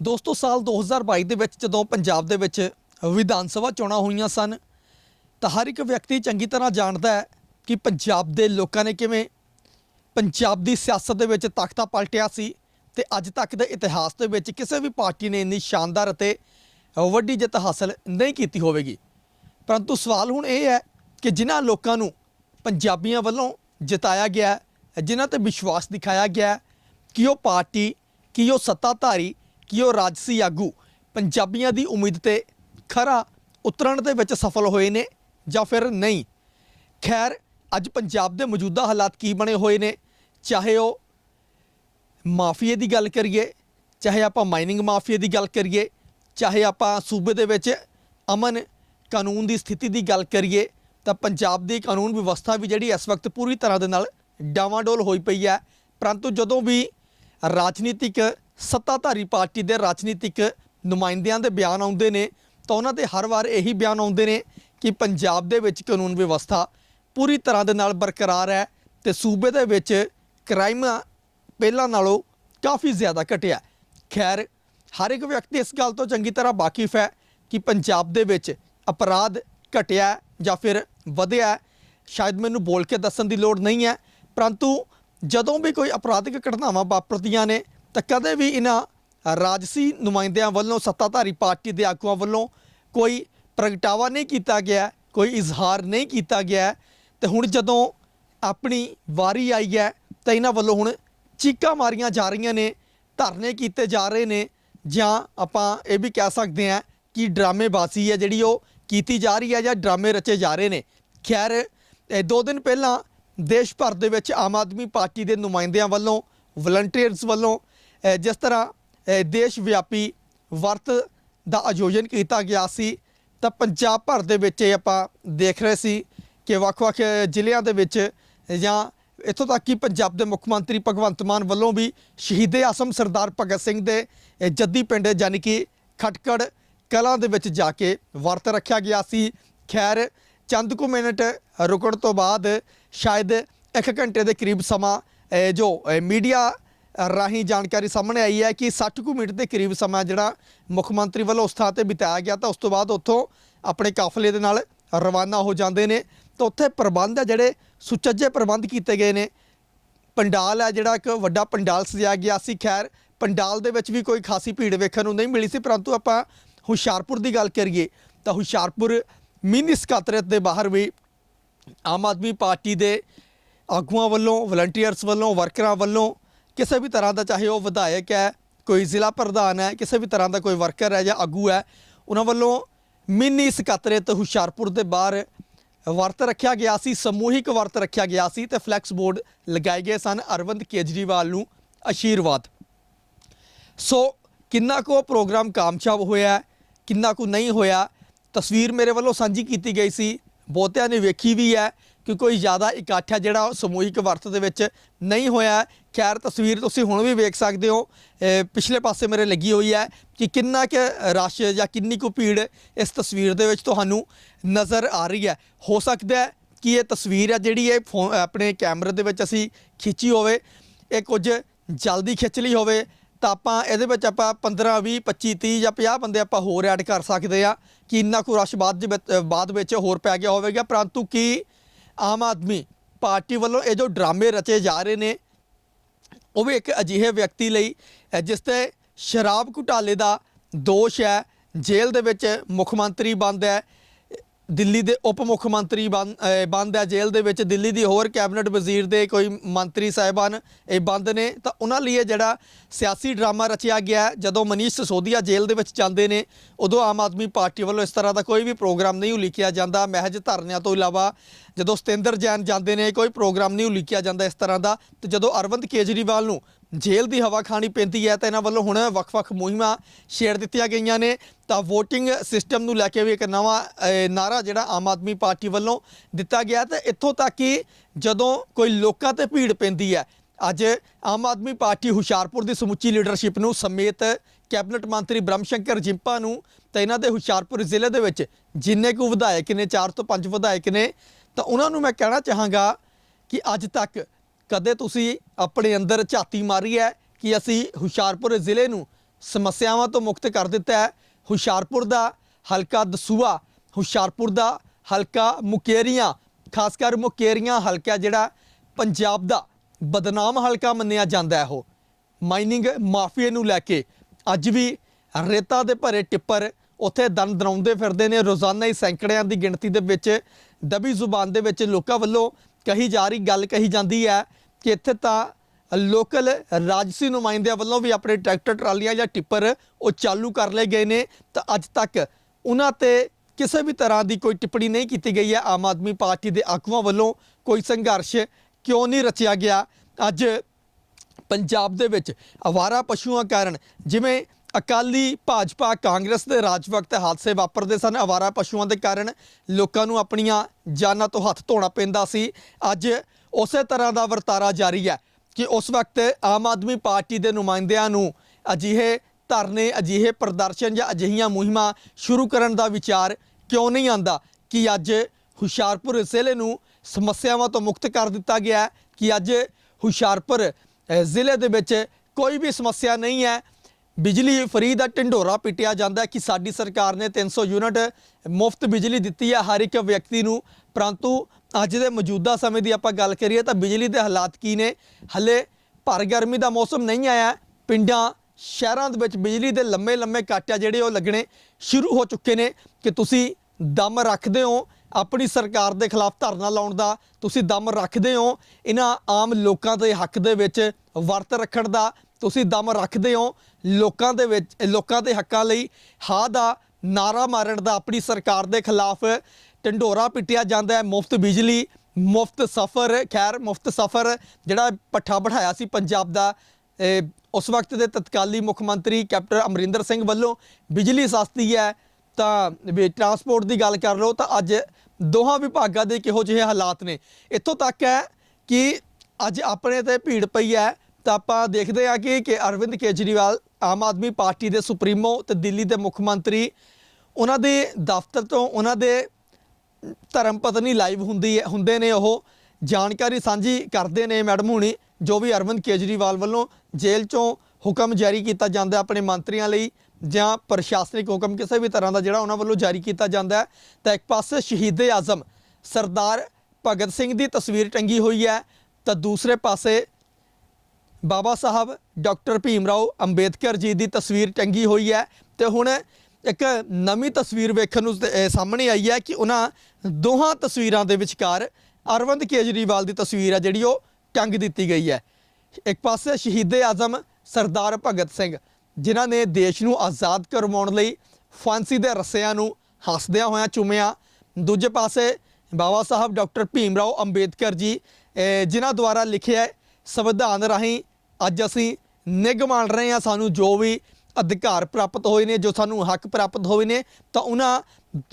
ਦੋਸਤੋ, ਸਾਲ 2022 ਦੇ ਵਿੱਚ ਜਦੋਂ ਪੰਜਾਬ ਦੇ ਵਿੱਚ ਵਿਧਾਨ ਸਭਾ ਚੋਣਾਂ ਹੋਈਆਂ ਸਨ, ਤਾਂ ਹਰ ਇੱਕ ਵਿਅਕਤੀ ਚੰਗੀ ਤਰ੍ਹਾਂ ਜਾਣਦਾ ਹੈ ਕਿ ਪੰਜਾਬ ਦੇ ਲੋਕਾਂ ਨੇ ਕਿਵੇਂ ਪੰਜਾਬ ਦੀ ਸਿਆਸਤ ਦੇ ਵਿੱਚ ਤਖਤਾ ਪਲਟਿਆ ਸੀ ਤੇ ਅੱਜ ਤੱਕ ਦੇ ਇਤਿਹਾਸ ਦੇ ਵਿੱਚ ਕਿਸੇ ਵੀ ਪਾਰਟੀ ਨੇ ਇੰਨੀ ਸ਼ਾਨਦਾਰ ਅਤੇ ਵੱਡੀ ਜਿੱਤ ਹਾਸਲ ਨਹੀਂ ਕੀਤੀ ਹੋਵੇਗੀ। ਪਰੰਤੂ ਸਵਾਲ ਹੁਣ ਇਹ ਹੈ ਕਿ ਜਿਨ੍ਹਾਂ ਲੋਕਾਂ ਨੂੰ ਪੰਜਾਬੀਆਂ ਵੱਲੋਂ ਜਿਤਾਇਆ ਗਿਆ ਜਿਨ੍ਹਾਂ ਤੇ ਵਿਸ਼ਵਾਸ ਦਿਖਾਇਆ ਗਿਆ ਕਿ ਉਹ ਪਾਰਟੀ, ਕਿ ਉਹ ਸੱਤਾਧਾਰੀ ਕਿ ਉਹ ਰਾਜਸੀ ਆਗੂ ਪੰਜਾਬੀਆਂ ਦੀ ਉਮੀਦ ਤੇ ਖਰਾ ਉਤਰਨ ਦੇ ਵਿੱਚ ਸਫਲ ਹੋਏ ਨੇ ਜਾਂ ਫਿਰ ਨਹੀਂ? ਖੈਰ, ਅੱਜ ਪੰਜਾਬ ਦੇ ਮੌਜੂਦਾ ਹਾਲਾਤ ਕੀ ਬਣੇ ਹੋਏ ਨੇ? ਚਾਹੇ ਉਹ ਮਾਫੀਏ ਦੀ ਗੱਲ ਕਰੀਏ, ਚਾਹੇ ਆਪਾਂ ਮਾਈਨਿੰਗ ਮਾਫੀਏ ਦੀ ਗੱਲ ਕਰੀਏ, ਚਾਹੇ ਆਪਾਂ ਸੂਬੇ ਦੇ ਵਿੱਚ ਅਮਨ ਕਾਨੂੰਨ ਦੀ ਸਥਿਤੀ ਦੀ ਗੱਲ ਕਰੀਏ, ਤਾਂ ਪੰਜਾਬ ਦੀ ਕਾਨੂੰਨ ਵਿਵਸਥਾ ਵੀ ਜਿਹੜੀ ਇਸ ਵਕਤ ਪੂਰੀ ਤਰ੍ਹਾਂ ਦੇ ਨਾਲ ਡਾਵਾਂਡੋਲ ਹੋਈ ਪਈ ਹੈ। ਪਰੰਤੂ ਜਦੋਂ ਵੀ ਰਾਜਨੀਤਿਕ ਸੱਤਾਧਾਰੀ ਪਾਰਟੀ ਦੇ ਰਾਜਨੀਤਿਕ ਨੁਮਾਇੰਦਿਆਂ ਦੇ ਬਿਆਨ ਆਉਂਦੇ ਨੇ, ਤਾਂ ਉਹਨਾਂ ਦੇ ਹਰ ਵਾਰ ਇਹੀ ਬਿਆਨ ਆਉਂਦੇ ਨੇ ਕਿ ਪੰਜਾਬ ਦੇ ਵਿੱਚ ਕਾਨੂੰਨ ਵਿਵਸਥਾ ਪੂਰੀ ਤਰ੍ਹਾਂ ਦੇ ਨਾਲ ਬਰਕਰਾਰ ਹੈ ਤੇ ਸੂਬੇ ਦੇ ਵਿੱਚ ਕ੍ਰਾਈਮ ਪਹਿਲਾਂ ਨਾਲੋਂ ਕਾਫੀ ਜ਼ਿਆਦਾ ਘਟਿਆ ਖੈਰ, ਹਰ ਇੱਕ ਵਿਅਕਤੀ ਇਸ ਗੱਲ ਤੋਂ ਚੰਗੀ ਤਰ੍ਹਾਂ ਵਾਕਿਫ ਹੈ ਕਿ ਪੰਜਾਬ ਦੇ ਵਿੱਚ ਅਪਰਾਧ ਘਟਿਆ ਜਾਂ ਫਿਰ ਵਧਿਆ ਸ਼ਾਇਦ ਮੈਨੂੰ ਬੋਲ ਕੇ ਦੱਸਣ ਦੀ ਲੋੜ ਨਹੀਂ ਹੈ, ਪਰੰਤੂ ਜਦੋਂ ਵੀ ਕੋਈ ਅਪਰਾਧਿਕ ਘਟਨਾਵਾਂ ਵਾਪਰਦੀਆਂ ਨੇ ਤਾਂ ਕਦੇ ਵੀ ਇਹਨਾਂ ਰਾਜਸੀ ਨੁਮਾਇੰਦਿਆਂ ਵੱਲੋਂ ਸੱਤਾਧਾਰੀ ਪਾਰਟੀ ਦੇ ਆਗੂਆਂ ਵੱਲੋਂ ਕੋਈ ਪ੍ਰਗਟਾਵਾ ਨਹੀਂ ਕੀਤਾ ਗਿਆ, ਕੋਈ ਇਜ਼ਹਾਰ ਨਹੀਂ ਕੀਤਾ ਗਿਆ ਤੇ ਹੁਣ ਜਦੋਂ ਆਪਣੀ ਵਾਰੀ ਆਈ ਹੈ ਤਾਂ ਇਹਨਾਂ ਵੱਲੋਂ ਹੁਣ ਚੀਕਾਂ ਮਾਰੀਆਂ ਜਾ ਰਹੀਆਂ ਨੇ, ਧਰਨੇ ਕੀਤੇ ਜਾ ਰਹੇ ਨੇ ਜਾਂ ਆਪਾਂ ਇਹ ਵੀ ਕਹਿ ਸਕਦੇ ਹਾਂ ਕਿ ਡਰਾਮੇਬਾਜ਼ੀ ਹੈ ਜਿਹੜੀ ਉਹ ਕੀਤੀ ਜਾ ਰਹੀ ਹੈ ਜਾਂ ਡਰਾਮੇ ਰਚੇ ਜਾ ਰਹੇ ਨੇ। ਖੈਰ, ਇਹ ਦੋ ਦਿਨ ਪਹਿਲਾਂ ਦੇਸ਼ ਭਰ ਦੇ ਵਿੱਚ ਆਮ ਆਦਮੀ ਪਾਰਟੀ ਦੇ ਨੁਮਾਇੰਦਿਆਂ ਵੱਲੋਂ, ਵਲੰਟੀਅਰਸ ਵੱਲੋਂ ਜਿਸ ਤਰ੍ਹਾਂ ਦੇਸ਼ ਵਿਆਪੀ ਵਰਤ ਦਾ ਆਯੋਜਨ ਕੀਤਾ ਗਿਆ ਸੀ, ਤਾਂ ਪੰਜਾਬ ਭਰ ਦੇ ਵਿੱਚ ਇਹ ਆਪਾਂ ਦੇਖ ਰਹੇ ਸੀ ਕਿ ਵੱਖ-ਵੱਖ ਜ਼ਿਲ੍ਹਿਆਂ ਦੇ ਵਿੱਚ ਜਾਂ ਇੱਥੋਂ ਤੱਕ ਕਿ ਪੰਜਾਬ ਦੇ ਮੁੱਖ ਮੰਤਰੀ ਭਗਵੰਤ ਮਾਨ ਵੱਲੋਂ ਵੀ ਸ਼ਹੀਦੇ ਆਸਮ ਸਰਦਾਰ ਭਗਤ ਸਿੰਘ ਦੇ ਜੱਦੀ ਪਿੰਡ ਯਾਨੀ ਕਿ ਖਟਕੜ ਕਲਾਂ ਦੇ ਵਿੱਚ ਜਾ ਕੇ ਵਰਤ ਰੱਖਿਆ ਗਿਆ ਸੀ। ਖੈਰ, ਚੰਦ ਕੁ ਮਿੰਟ ਰੁਕਣ ਤੋਂ ਬਾਅਦ ਸ਼ਾਇਦ 1 ਘੰਟੇ ਦੇ ਕਰੀਬ ਸਮਾਂ ਜੋ ਮੀਡੀਆ ਰਾਹੀਂ ਜਾਣਕਾਰੀ ਸਾਹਮਣੇ ਆਈ ਹੈ ਕਿ 60 ਕੁ ਮਿੰਟ ਦੇ ਕਰੀਬ ਸਮਾਂ ਜਿਹੜਾ ਮੁੱਖ ਮੰਤਰੀ ਵੱਲੋਂ ਉਸ ਥਾਂ ਤੇ ਬਿਤਾਇਆ ਗਿਆ, ਤਾਂ ਉਸ ਤੋਂ ਬਾਅਦ ਉੱਥੋਂ ਆਪਣੇ ਕਾਫਲੇ ਦੇ ਨਾਲ ਰਵਾਨਾ ਹੋ ਜਾਂਦੇ ਨੇ। ਤਾਂ ਉੱਥੇ ਪ੍ਰਬੰਧ ਹੈ ਜਿਹੜੇ ਸੁਚੱਜੇ ਪ੍ਰਬੰਧ ਕੀਤੇ ਗਏ ਨੇ। ਪੰਡਾਲ ਹੈ ਜਿਹੜਾ ਇੱਕ ਵੱਡਾ ਪੰਡਾਲ ਸਜਾਇਆ ਗਿਆ ਸੀ। ਖੈਰ, ਪੰਡਾਲ ਦੇ ਵਿੱਚ ਵੀ ਕੋਈ ਖਾਸੀ ਭੀੜ ਵੇਖਣ ਨੂੰ ਨਹੀਂ ਮਿਲੀ ਸੀ, ਪਰੰਤੂ ਆਪਾਂ ਹੁਸ਼ਿਆਰਪੁਰ ਦੀ ਗੱਲ ਕਰੀਏ, ਤਾਂ ਹੁਸ਼ਿਆਰਪੁਰ ਮਿੰਨੀ ਸਕੱਤਰੇਤ ਦੇ ਬਾਹਰ ਵੀ ਆਮ ਆਦਮੀ ਪਾਰਟੀ ਦੇ ਆਗੂਆਂ ਵੱਲੋਂ, ਵਲੰਟੀਅਰਸ ਵੱਲੋਂ, ਵਰਕਰਾਂ ਵੱਲੋਂ ਕਿਸੇ ਵੀ ਤਰ੍ਹਾਂ ਦਾ ਚਾਹੇ ਉਹ ਵਿਧਾਇਕ ਹੈ, ਕੋਈ ਜ਼ਿਲ੍ਹਾ ਪ੍ਰਧਾਨ ਹੈ, ਕਿਸੇ ਵੀ ਤਰ੍ਹਾਂ ਦਾ ਕੋਈ ਵਰਕਰ ਹੈ ਜਾਂ ਆਗੂ ਹੈ, ਉਹਨਾਂ ਵੱਲੋਂ ਮਿੰਨੀ ਸਕੱਤਰੇਤ ਹੁਸ਼ਿਆਰਪੁਰ ਦੇ ਬਾਹਰ ਵਰਤ ਰੱਖਿਆ ਗਿਆ ਸੀ, ਸਮੂਹਿਕ ਵਰਤ ਰੱਖਿਆ ਗਿਆ ਸੀ ਤੇ ਫਲੈਕਸ ਬੋਰਡ ਲਗਾਏ ਗਏ ਸਨ। ਅਰਵਿੰਦ ਕੇਜਰੀਵਾਲ ਨੂੰ ਅਸ਼ੀਰਵਾਦ। ਸੋ ਕਿੰਨਾ ਕੁ ਉਹ ਪ੍ਰੋਗਰਾਮ ਕਾਮਯਾਬ ਹੋਇਆ, ਕਿੰਨਾ ਕੁ ਨਹੀਂ ਹੋਇਆ, ਤਸਵੀਰ ਮੇਰੇ ਵੱਲੋਂ ਸਾਂਝੀ ਕੀਤੀ ਗਈ ਸੀ। ਬਹੁਤਿਆਂ ਨੇ ਵੇਖੀ ਵੀ ਹੈ ਕਿ ਕੋਈ ਜ਼ਿਆਦਾ ਇਕੱਠ ਹੈ ਜਿਹੜਾ ਉਹ ਸਮੂਹਿਕ ਵਰਤ ਦੇ ਵਿੱਚ ਨਹੀਂ ਹੋਇਆ ਖੈਰ, ਤਸਵੀਰ ਤੁਸੀਂ ਹੁਣ ਵੀ ਵੇਖ ਸਕਦੇ ਹੋ। ਪਿਛਲੇ ਪਾਸੇ ਮੇਰੇ ਲੱਗੀ ਹੋਈ ਹੈ ਕਿ ਕਿੰਨਾ ਕੁ ਰਸ਼ ਜਾਂ ਕਿੰਨੀ ਕੁ ਭੀੜ ਇਸ ਤਸਵੀਰ ਦੇ ਵਿੱਚ ਤੁਹਾਨੂੰ ਨਜ਼ਰ ਆ ਰਹੀ ਹੈ। ਹੋ ਸਕਦਾ ਹੈ ਕਿ ਇਹ ਤਸਵੀਰ ਹੈ ਜਿਹੜੀ ਇਹ ਫੋ- ਆਪਣੇ ਕੈਮਰੇ ਦੇ ਵਿੱਚ ਅਸੀਂ ਖਿੱਚੀ ਹੋਵੇ। ਇਹ ਕੁਝ ਜਲਦੀ ਖਿੱਚ ਲਈ ਹੋਵੇ ਤਾਂ ਆਪਾਂ ਇਹਦੇ ਵਿੱਚ ਆਪਾਂ 15 20 25 30 ਜਾਂ 50 ਬੰਦੇ ਆਪਾਂ ਹੋਰ ਐਡ ਕਰ ਸਕਦੇ ਆ ਕਿ ਇੰਨਾ ਕੁ ਰਸ਼ ਬਾਅਦ ਵਿੱਚ- ਬਾਅਦ ਵਿੱਚ ਹੋਰ ਪੈ ਗਿਆ ਹੋਵੇਗਾ। ਪਰੰਤੂ ਕੀ ਆਮ ਆਦਮੀ ਪਾਰਟੀ ਵੱਲੋਂ ਇਹ ਜੋ ਡਰਾਮੇ ਰਚੇ ਜਾ ਰਹੇ ਨੇ, ਉਹ ਵੀ ਇੱਕ ਅਜਿਹੇ ਵਿਅਕਤੀ ਲਈ ਜਿਸ ਤੇ ਸ਼ਰਾਬ ਘੁਟਾਲੇ ਦਾ ਦੋਸ਼ ਹੈ, ਜੇਲ੍ਹ ਦੇ ਵਿੱਚ ਮੁੱਖ ਮੰਤਰੀ ਬੰਦ ਹੈ ਦਿੱਲੀ ਦੇ ਉਪ ਮੁੱਖ ਮੰਤਰੀ ਬੰਦ ਬੰਦ ਹੈ ਜੇਲ੍ਹ ਦੇ ਵਿੱਚ। ਦਿੱਲੀ ਦੀ ਹੋਰ ਕੈਬਨਿਟ ਵਜ਼ੀਰ ਦੇ ਕੋਈ ਮੰਤਰੀ ਸਾਹਿਬਾਨ ਇਹ ਬੰਦ ਨੇ। ਤਾਂ ਉਹਨਾਂ ਲਈ ਇਹ ਜਿਹੜਾ ਸਿਆਸੀ ਡਰਾਮਾ ਰਚਿਆ ਗਿਆ ਜਦੋਂ ਮਨੀਸ਼ ਸਸੋਦੀਆ ਜੇਲ੍ਹ ਦੇ ਵਿੱਚ ਜਾਂਦੇ ਨੇ, ਉਦੋਂ ਆਮ ਆਦਮੀ ਪਾਰਟੀ ਵੱਲੋਂ ਇਸ ਤਰ੍ਹਾਂ ਦਾ ਕੋਈ ਵੀ ਪ੍ਰੋਗਰਾਮ ਨਹੀਂ ਉਲੀਕਿਆ ਜਾਂਦਾ। ਮਹਿਜ ਧਰਨਿਆਂ ਤੋਂ ਇਲਾਵਾ ਜਦੋਂ ਸਤਿੰਦਰ ਜੈਨ ਜਾਂਦੇ ਨੇ, ਕੋਈ ਪ੍ਰੋਗਰਾਮ ਨਹੀਂ ਉਲੀਕਿਆ ਜਾਂਦਾ ਇਸ ਤਰ੍ਹਾਂ ਦਾ। ਤੇ ਜਦੋਂ ਅਰਵਿੰਦ ਕੇਜਰੀਵਾਲ ਨੂੰ ਜੇਲ੍ਹ ਦੀ ਹਵਾ ਖਾਣੀ ਪੈਂਦੀ ਹੈ ਤਾਂ ਇਹਨਾਂ ਵੱਲੋਂ ਹੁਣ ਵੱਖ-ਵੱਖ ਮੁਹਿੰਮਾਂ ਛੇੜ ਦਿੱਤੀਆਂ ਗਈਆਂ ਨੇ। ਤਾਂ ਵੋਟਿੰਗ ਸਿਸਟਮ ਨੂੰ ਲੈ ਕੇ ਵੀ ਇੱਕ ਨਵਾਂ ਅਹ, ਨਾਰਾ ਜਿਹੜਾ ਆਮ ਆਦਮੀ ਪਾਰਟੀ ਵੱਲੋਂ ਦਿੱਤਾ ਗਿਆ। ਤੇ ਇੱਥੋਂ ਤੱਕ ਕਿ ਜਦੋਂ ਕੋਈ ਲੋਕਾਂ ਤੇ ਭੀੜ ਪੈਂਦੀ ਹੈ ਅੱਜ ਆਮ ਆਦਮੀ ਪਾਰਟੀ ਹੁਸ਼ਿਆਰਪੁਰ ਦੀ ਸਮੁੱਚੀ ਲੀਡਰਸ਼ਿਪ ਨੂੰ ਸਮੇਤ ਕੈਬਨਿਟ ਮੰਤਰੀ ਬ੍ਰਹਮ ਸ਼ੰਕਰ ਜਿੰਪਾ ਨੂੰ ਤਾਂ ਇਹਨਾਂ ਦੇ ਹੁਸ਼ਿਆਰਪੁਰ ਜ਼ਿਲ੍ਹੇ ਦੇ ਵਿੱਚ ਜਿੰਨੇ ਕੁ ਵਿਧਾਇਕ ਨੇ 4 ਤੋਂ 5 ਵਿਧਾਇਕ ਨੇ ਤਾਂ ਉਹਨਾਂ ਨੂੰ ਮੈਂ ਕਹਿਣਾ ਚਾਹਾਂਗਾ ਕਿ ਅੱਜ ਤੱਕ ਕਦੇ ਤੁਸੀਂ ਆਪਣੇ ਅੰਦਰ ਝਾਤੀ ਮਾਰੀ ਹੈ ਕਿ ਅਸੀਂ ਹੁਸ਼ਿਆਰਪੁਰ ਜ਼ਿਲ੍ਹੇ ਨੂੰ ਸਮੱਸਿਆਵਾਂ ਤੋਂ ਮੁਕਤ ਕਰ ਦਿੱਤਾ ਹੈ? ਹੁਸ਼ਿਆਰਪੁਰ ਦਾ ਹਲਕਾ ਦਸੂਆ ਹੁਸ਼ਿਆਰਪੁਰ ਦਾ ਹਲਕਾ ਮੁਕੇਰੀਆਂ, ਖਾਸ ਕਰ ਮੁਕੇਰੀਆਂ ਹਲਕਾ ਜਿਹੜਾ ਪੰਜਾਬ ਦਾ ਬਦਨਾਮ ਹਲਕਾ ਮੰਨਿਆ ਜਾਂਦਾ ਹੈ ਉਹ। ਮਾਈਨਿੰਗ ਮਾਫੀਏ ਨੂੰ ਲੈ ਕੇ ਅੱਜ ਵੀ ਰੇਤਾ ਦੇ ਭਰੇ ਟਿੱਪਰ ਉੱਥੇ ਦਨ ਦਰਾਉਂਦੇ ਫਿਰਦੇ ਨੇ। ਰੋਜ਼ਾਨਾ ਹੀ ਸੈਂਕੜਿਆਂ ਦੀ ਗਿਣਤੀ ਦੇ ਵਿੱਚ, ਦਬੀ ਜ਼ੁਬਾਨ ਦੇ ਵਿੱਚ ਲੋਕਾਂ ਵੱਲੋਂ ਕਹੀ ਜਾ ਰਹੀ, ਗੱਲ ਕਹੀ ਜਾਂਦੀ ਹੈ ਕਿ ਇੱਥੇ ਤਾਂ ਲੋਕਲ ਰਾਜਸੀ ਨੁਮਾਇੰਦਿਆਂ ਵੱਲੋਂ ਵੀ ਆਪਣੇ ਟਰੈਕਟਰ, ਟਰਾਲੀਆਂ ਜਾਂ ਟਿੱਪਰ ਉਹ ਚਾਲੂ ਕਰ ਲਏ ਗਏ ਨੇ। ਤਾਂ ਅੱਜ ਤੱਕ ਉਹਨਾਂ ਤੇ ਕਿਸੇ ਵੀ ਤਰ੍ਹਾਂ ਦੀ ਕੋਈ ਟਿੱਪਣੀ ਨਹੀਂ ਕੀਤੀ ਗਈ ਹੈ। ਆਮ ਆਦਮੀ ਪਾਰਟੀ ਦੇ ਆਗੂਆਂ ਵੱਲੋਂ ਕੋਈ ਸੰਘਰਸ਼ ਕਿਉਂ ਨਹੀਂ ਰਚਿਆ ਗਿਆ? ਅੱਜ ਪੰਜਾਬ ਦੇ ਵਿੱਚ ਅਵਾਰਾ ਪਸ਼ੂਆਂ ਕਾਰਨ ਜਿਵੇਂ ਅਕਾਲੀ ਭਾਜਪਾ ਕਾਂਗਰਸ ਦੇ ਰਾਜ ਵਕਤ ਹਾਦਸੇ ਵਾਪਰਦੇ ਸਨ, ਅਵਾਰਾ ਪਸ਼ੂਆਂ ਦੇ ਕਾਰਨ ਲੋਕਾਂ ਨੂੰ ਆਪਣੀਆਂ ਜਾਨਾਂ ਤੋਂ ਹੱਥ ਧੋਣਾ ਪੈਂਦਾ ਸੀ। ਅੱਜ ਉਸੇ ਤਰ੍ਹਾਂ ਦਾ ਵਰਤਾਰਾ ਜਾਰੀ ਹੈ ਕਿ ਉਸ ਵਕਤ ਆਮ ਆਦਮੀ ਪਾਰਟੀ ਦੇ ਨੁਮਾਇੰਦਿਆਂ ਨੂੰ ਅਜਿਹੇ ਧਰਨੇ, ਅਜਿਹੇ ਪ੍ਰਦਰਸ਼ਨ ਜਾਂ ਅਜਿਹੀਆਂ ਮੁਹਿੰਮਾਂ ਸ਼ੁਰੂ ਕਰਨ ਦਾ ਵਿਚਾਰ ਕਿਉਂ ਨਹੀਂ ਆਂਦਾ ਕਿ ਅੱਜ ਹੁਸ਼ਿਆਰਪੁਰ ਜ਼ਿਲ੍ਹੇ ਨੂੰ ਸਮੱਸਿਆਵਾਂ ਤੋਂ ਮੁਕਤ ਕਰ ਦਿੱਤਾ ਗਿਆ ਕਿ ਅੱਜ ਹੁਸ਼ਿਆਰਪੁਰ ਜ਼ਿਲ੍ਹੇ ਦੇ ਵਿੱਚ ਕੋਈ ਵੀ ਸਮੱਸਿਆ ਨਹੀਂ ਹੈ? ਬਿਜਲੀ ਫਰੀ ਦਾ ਢਿੰਡੋਰਾ ਪਿੱਟਿਆ ਜਾਂਦਾ ਕਿ ਸਾਡੀ ਸਰਕਾਰ ਨੇ 300 ਯੂਨਿਟ ਮੁਫਤ ਬਿਜਲੀ ਦਿੱਤੀ ਹੈ ਹਰ ਇੱਕ ਵਿਅਕਤੀ ਨੂੰ। ਪਰੰਤੂ ਅੱਜ ਦੇ ਮੌਜੂਦਾ ਸਮੇਂ ਦੀ ਆਪਾਂ ਗੱਲ ਕਰੀਏ ਤਾਂ ਬਿਜਲੀ ਦੇ ਹਾਲਾਤ ਕੀ ਨੇ? ਹਲੇ ਭਰ ਗਰਮੀ ਦਾ ਮੌਸਮ ਨਹੀਂ ਆਇਆ। ਪਿੰਡਾਂ, ਸ਼ਹਿਰਾਂ ਦੇ ਵਿੱਚ ਬਿਜਲੀ ਦੇ ਲੰਮੇ ਲੰਮੇ ਕੱਟ ਆ ਜਿਹੜੇ ਉਹ ਲੱਗਣੇ ਸ਼ੁਰੂ ਹੋ ਚੁੱਕੇ ਨੇ। ਕਿ ਤੁਸੀਂ ਦਮ ਰੱਖਦੇ ਹੋ ਆਪਣੀ ਸਰਕਾਰ ਦੇ ਖਿਲਾਫ ਧਰਨਾ ਲਾਉਣ ਦਾ, ਤੁਸੀਂ ਦਮ ਰੱਖਦੇ ਹੋ। ਇਹਨਾਂ ਆਮ ਲੋਕਾਂ ਦੇ ਹੱਕ ਦੇ ਵਿੱਚ ਵਰਤ ਰੱਖਣ ਦਾ ਤੁਸੀਂ ਦਮ ਰੱਖਦੇ ਹੋ ਲੋਕਾਂ ਦੇ ਵਿੱਚ, ਲੋਕਾਂ ਦੇ ਹੱਕਾਂ ਲਈ। ਹਾਂ ਦਾ ਨਾਰਾ ਮਾਰਨ ਦਾ ਆਪਣੀ ਸਰਕਾਰ ਦੇ ਖਿਲਾਫ ਢੰਡੋਰਾ ਪਿੱਟਿਆ ਜਾਂਦਾ ਹੈ। ਮੁਫਤ ਬਿਜਲੀ, ਮੁਫਤ ਸਫ਼ਰ, ਖੈਰ ਮੁਫਤ ਸਫ਼ਰ ਜਿਹੜਾ ਪੱਠਾ ਬਿਠਾਇਆ ਸੀ ਪੰਜਾਬ ਦਾ ਉਸ ਵਕਤ ਦੇ ਤਤਕਾਲੀ ਮੁੱਖ ਮੰਤਰੀ ਕੈਪਟਨ ਅਮਰਿੰਦਰ ਸਿੰਘ ਵੱਲੋਂ ਬਿਜਲੀ ਸਸਤੀ ਹੈ ਤਾਂ ਵੀ ਟਰਾਂਸਪੋਰਟ ਦੀ ਗੱਲ ਕਰ ਲਓ ਤਾਂ ਅੱਜ ਦੋਹਾਂ ਵਿਭਾਗਾਂ ਦੇ ਕਿਹੋ ਜਿਹੇ ਹਾਲਾਤ ਨੇ। ਇੱਥੋਂ ਤੱਕ ਹੈ ਕਿ ਅੱਜ ਆਪਣੇ ਤੇ ਭੀੜ ਪਈ ਹੈ। ਤਾਂ ਆਪਾਂ ਦੇਖਦੇ ਹਾਂ ਕਿ ਕਿ ਅਰਵਿੰਦ ਕੇਜਰੀਵਾਲ ਆਮ ਆਦਮੀ ਪਾਰਟੀ ਦੇ ਸੁਪਰੀਮੋ ਤੇ ਦਿੱਲੀ ਦੇ ਮੁੱਖ ਮੰਤਰੀ, ਉਹਨਾਂ ਦੇ ਦਫ਼ਤਰ ਤੋਂ ਉਹਨਾਂ ਦੇ ਧਰਮ ਪਤਨੀ ਲਾਈਵ ਹੁੰਦੀ ਹੈ ਹੁੰਦੇ ਨੇ ਉਹ। ਜਾਣਕਾਰੀ ਸਾਂਝੀ ਕਰਦੇ ਨੇ ਮੈਡਮ ਹੁਣੀ, ਜੋ ਵੀ ਅਰਵਿੰਦ ਕੇਜਰੀਵਾਲ ਵੱਲੋਂ ਜੇਲ੍ਹ ਚੋਂ ਹੁਕਮ ਜਾਰੀ ਕੀਤਾ ਜਾਂਦਾ ਆਪਣੇ ਮੰਤਰੀਆਂ ਲਈ, ਜਾਂ ਪ੍ਰਸ਼ਾਸਨਿਕ ਹੁਕਮ ਕਿਸੇ ਵੀ ਤਰ੍ਹਾਂ ਦਾ ਜਿਹੜਾ ਉਹਨਾਂ ਵੱਲੋਂ ਜਾਰੀ ਕੀਤਾ ਜਾਂਦਾ ਤਾਂ ਇੱਕ ਪਾਸੇ ਸ਼ਹੀਦ ਆਜ਼ਮ, ਸਰਦਾਰ ਭਗਤ ਸਿੰਘ ਦੀ ਤਸਵੀਰ ਟੰਗੀ ਹੋਈ ਹੈ, ਤਾਂ ਦੂਸਰੇ ਪਾਸੇ ਬਾਬਾ ਸਾਹਿਬ ਡਾਕਟਰ ਭੀਮ ਰਾਓ ਅੰਬੇਦਕਰ ਜੀ ਦੀ ਤਸਵੀਰ ਟੰਗੀ ਹੋਈ ਹੈ ਤੇ ਹੁਣ ਇੱਕ ਨਵੀਂ ਤਸਵੀਰ ਵੇਖਣ ਨੂੰ ਸਾਹਮਣੇ ਆਈ ਹੈ ਕਿ ਉਹਨਾਂ ਦੋਹਾਂ ਤਸਵੀਰਾਂ ਦੇ ਵਿਚਕਾਰ ਅਰਵਿੰਦ ਕੇਜਰੀਵਾਲ ਦੀ ਤਸਵੀਰ ਹੈ ਜਿਹੜੀ ਉਹ ਟੰਗ ਦਿੱਤੀ ਗਈ ਹੈ। ਇੱਕ ਪਾਸੇ ਸ਼ਹੀਦੇ ਆਜ਼ਮ ਸਰਦਾਰ ਭਗਤ ਸਿੰਘ, ਜਿਨ੍ਹਾਂ ਨੇ ਦੇਸ਼ ਨੂੰ ਆਜ਼ਾਦ ਕਰਵਾਉਣ ਲਈ ਫਾਂਸੀ ਦੇ ਰੱਸਿਆਂ ਨੂੰ ਹੱਸਦਿਆਂ ਹੋਇਆਂ ਚੁੰਮਿਆ। ਦੂਜੇ ਪਾਸੇ ਬਾਬਾ ਸਾਹਿਬ ਡਾਕਟਰ ਭੀਮ ਰਾਓ ਅੰਬੇਦਕਰ ਜੀ ਜਿਨ੍ਹਾਂ ਦੁਆਰਾ ਲਿਖਿਆ ਸੰਵਿਧਾਨ ਰਾਹੀਂ ਅੱਜ ਅਸੀਂ ਨਿੱਘ ਮਾਣ ਰਹੇ ਹਾਂ, ਸਾਨੂੰ ਜੋ ਵੀ ਅਧਿਕਾਰ ਪ੍ਰਾਪਤ ਹੋਏ ਨੇ, ਜੋ ਸਾਨੂੰ ਹੱਕ ਪ੍ਰਾਪਤ ਹੋਏ ਨੇ, ਤਾਂ ਉਹਨਾਂ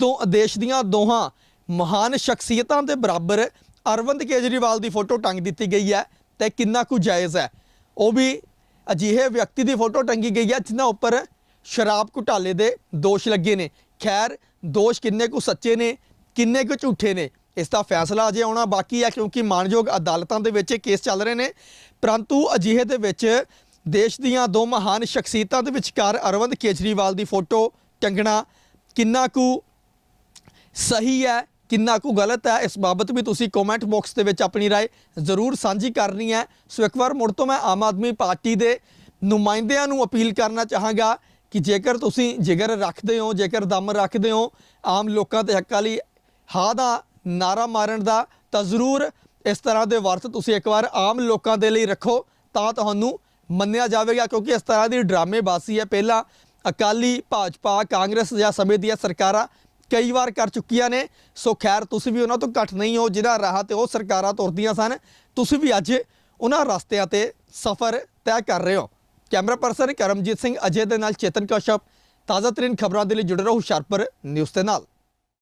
ਦੋ ਦੇਸ਼ ਦੀਆਂ ਦੋਹਾਂ ਮਹਾਨ ਸ਼ਖਸੀਅਤਾਂ ਦੇ ਬਰਾਬਰ ਅਰਵਿੰਦ ਕੇਜਰੀਵਾਲ ਦੀ ਫੋਟੋ ਟੰਗ ਦਿੱਤੀ ਗਈ ਹੈ ਤੇ ਕਿੰਨਾ ਕੁ ਜਾਇਜ਼ ਹੈ। ਉਹ ਵੀ ਅਜਿਹੇ ਵਿਅਕਤੀ ਦੀ ਫੋਟੋ ਟੰਗੀ ਗਈ ਹੈ ਜਿਨ੍ਹਾਂ ਉੱਪਰ ਸ਼ਰਾਬ ਘੁਟਾਲੇ ਦੇ ਦੋਸ਼ ਲੱਗੇ ਨੇ। ਖੈਰ, ਦੋਸ਼ ਕਿੰਨੇ ਕੁ ਸੱਚੇ ਨੇ, ਕਿੰਨੇ ਕੁ ਝੂਠੇ ਨੇ ਇਸ ਦਾ ਫੈਸਲਾ ਅਜੇ ਆਉਣਾ ਬਾਕੀ ਹੈ ਕਿਉਂਕਿ ਮਾਨਯੋਗ ਅਦਾਲਤਾਂ ਦੇ ਵਿੱਚ ਇਹ ਕੇਸ ਚੱਲ ਰਹੇ ਨੇ ਪਰੰਤੂ ਅਜਿਹੇ ਦੇ ਵਿੱਚ ਦੇਸ਼ ਦੀਆਂ ਦੋ ਮਹਾਨ ਸ਼ਖਸੀਅਤਾਂ ਦੇ ਵਿਚਕਾਰ ਅਰਵਿੰਦ ਕੇਜਰੀਵਾਲ ਦੀ ਫੋਟੋ ਟੰਗਣਾ ਕਿੰਨਾ ਕੁ ਸਹੀ ਹੈ ਕਿੰਨਾ ਕੁ ਗਲਤ ਹੈ ਇਸ ਬਾਬਤ ਵੀ ਤੁਸੀਂ ਕਮੈਂਟ ਬਾਕਸ ਦੇ ਵਿੱਚ ਆਪਣੀ رائے ਜ਼ਰੂਰ ਸਾਂਝੀ ਕਰਨੀ ਹੈ ਸੋ ਇੱਕ ਵਾਰ ਮੁੜ ਤੋਂ ਮੈਂ ਆਮ ਆਦਮੀ ਪਾਰਟੀ ਦੇ ਨੁਮਾਇੰਦਿਆਂ ਨੂੰ ਅਪੀਲ ਕਰਨਾ ਚਾਹਾਂਗਾ ਕਿ ਜੇਕਰ ਤੁਸੀਂ ਜਿਗਰ ਰੱਖਦੇ ਹੋ ਜੇਕਰ ਦਮ ਰੱਖਦੇ ਹੋ ਆਮ ਲੋਕਾਂ ਦੇ ਹੱਕਾਂ ਲਈ ਹਾਂ ਦਾ ਨਾਰਾ ਮਾਰਨ ਦਾ ਤਾਂ ਜ਼ਰੂਰ ਇਸ ਤਰ੍ਹਾਂ ਦੇ ਵਰਤ ਤੁਸੀਂ ਇੱਕ ਵਾਰ ਆਮ ਲੋਕਾਂ ਦੇ ਲਈ ਰੱਖੋ, ਤਾਂ ਤੁਹਾਨੂੰ ਮੰਨਿਆ ਜਾਵੇਗਾ, ਕਿਉਂਕਿ ਇਸ ਤਰ੍ਹਾਂ ਦੀ ਡਰਾਮੇਬਾਜ਼ੀ ਹੈ। ਪਹਿਲਾਂ ਅਕਾਲੀ ਭਾਜਪਾ, ਕਾਂਗਰਸ ਜਾਂ ਸਮੇਂ ਦੀਆਂ ਸਰਕਾਰਾਂ ਕਈ ਵਾਰ ਕਰ ਚੁੱਕੀਆਂ ਨੇ, ਸੋ ਖੈਰ ਤੁਸੀਂ ਵੀ ਉਹਨਾਂ ਤੋਂ ਘੱਟ ਨਹੀਂ ਹੋ ਜਿਹਨਾਂ ਰਾਹ ਤੇ ਉਹ ਸਰਕਾਰਾਂ ਤੁਰਦੀਆਂ ਸਨ, ਤੁਸੀਂ ਵੀ ਅੱਜ ਉਹਨਾਂ ਰਸਤਿਆਂ ਤੇ ਸਫ਼ਰ ਤੈਅ ਕਰ ਰਹੇ ਹੋ। ਕੈਮਰਾ ਪਰਸਨ ਕਰਮਜੀਤ ਸਿੰਘ ਅਜੇ ਦੇ ਨਾਲ ਚੇਤਨ ਕਸ਼ਪ, ਤਾਜ਼ਾ ਤਰੀਨ ਖਬਰਾਂ ਦੇ ਲਈ ਜੁੜੇ ਰਹੋ ਹੁਸ਼ਿਆਰਪੁਰ ਨਿਊਜ਼ ਦੇ ਨਾਲ।